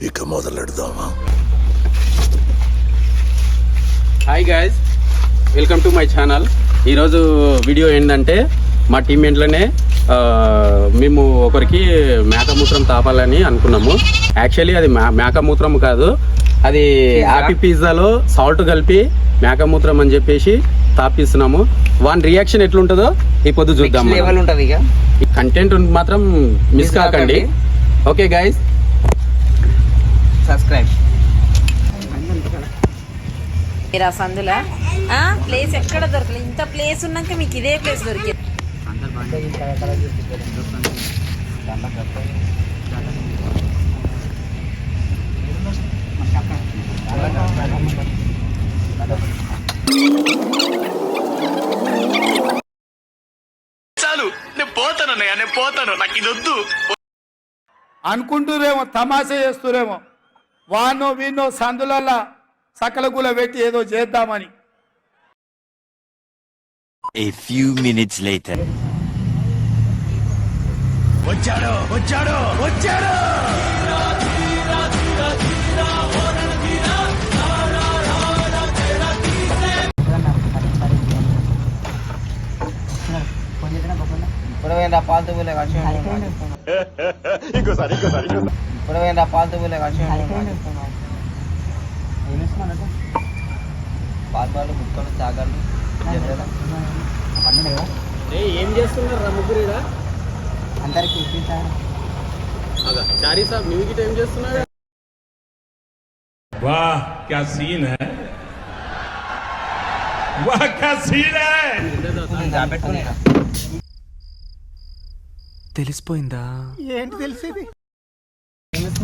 ఇక మొదలెడదామా? Hi guys welcome to my channel ఈరోజు video ఏంటంటే మా టీమ్మేట్లోనే ఆ, మేము ఒకరికి మేకమూత్రం తాపాలని అనుకున్నాము. యాక్చువల్లీ అది మేకమూత్రం కాదు. అది హ్యాపీ పిజ్జాలో సాల్ట్ కలిపి మేకమూత్రం అని చెప్పేసి తాపిస్తున్నాము. వాని రియాక్షన్ ఎట్లుంటుందో ఈ పొద్దు చూద్దాం మనం. లెవెల్ ఉంటది ఇక. ఈ కంటెంట్ మాత్రం మిస్ కాకండి. కాకండి. ఓకే గాయస్ మీరు ఆ సందులా? ఆ, ప్లేస్ ఎక్కడ దొరకలేదు ఇంత ప్లేస్ ఉన్నాక మీకు ఇదే ప్లేస్ దొరికింది. చాలు నేను పోతాను నేను పోతాను. నాకు ఇది వద్దు. అనుకుంటూరేమో తమాషా చేస్తురేమో. వానో వీనో సందులల్లా సకల గుల పెట్టి ఏదో చేద్దామని. A few minutes later. వచ్చాడు వచ్చాడు వచ్చాడు. ఇప్పుడు పోయిన పాలతూ పోలే కలిసి ఇంకోసారి ఇంకోసారి ఇప్పుడు పోయిన పాలతూ పోలే కలిసి పాలు ముక్కలు తాగాలు ఏం చేస్తున్నారు ముగ్గురు అందరికి చారీ సాబ్ మ్యూజిక్ ఏం చేస్తున్నారు वाह क्या सीन है वाह क्या सीन है పెట్టుకుని తెలిసిపోయిందా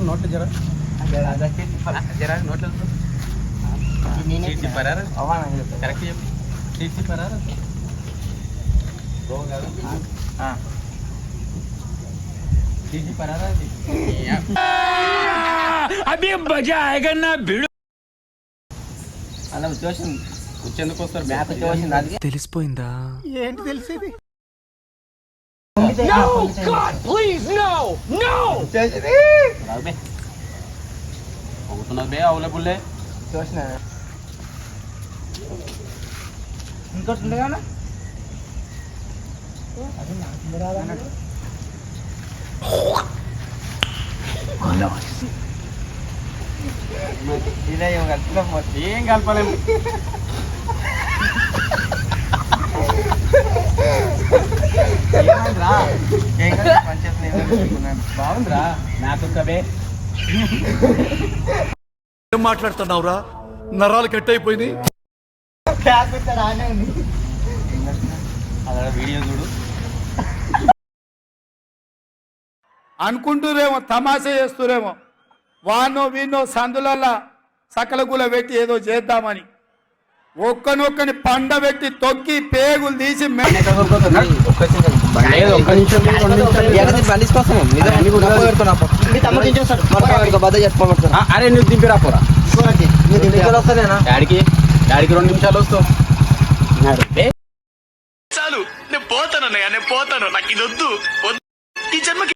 నోట్లు జర జరా నోట్లు కరెక్ట్ చెప్పి సీట్ చెప్పారా సీట్ తెలిసిపోయిందా? ఏంటి తెలిసేది? No, God, please, చూసినా ఇంకోటి ఉంది కదా. ఏం కలపలేము. బాగుందిరా నాకు కబే ఏం మాట్లాడుతున్నావురా? నరాలు కట్ అయిపోయింది ఉంది. వీడియో చూడు. అనుకుంటూరేమో తమాషా చేస్తురేమో. వానో వీనో సందులల్లా సకల గుల పెట్టి ఏదో చేద్దామని. ఒక్కనొక్కని పండ పెట్టి తొక్కి పేగులు తీసి అరే నువ్వు దింపిరా పోరా. డాడీకి డాడీకి రెండు నిమిషాలు వస్తావు. చాలు నేను పోతాను అన్నయ్య నేను పోతాను. నాకు ఇది వద్దు. వద్దు. ఈ జన్మకి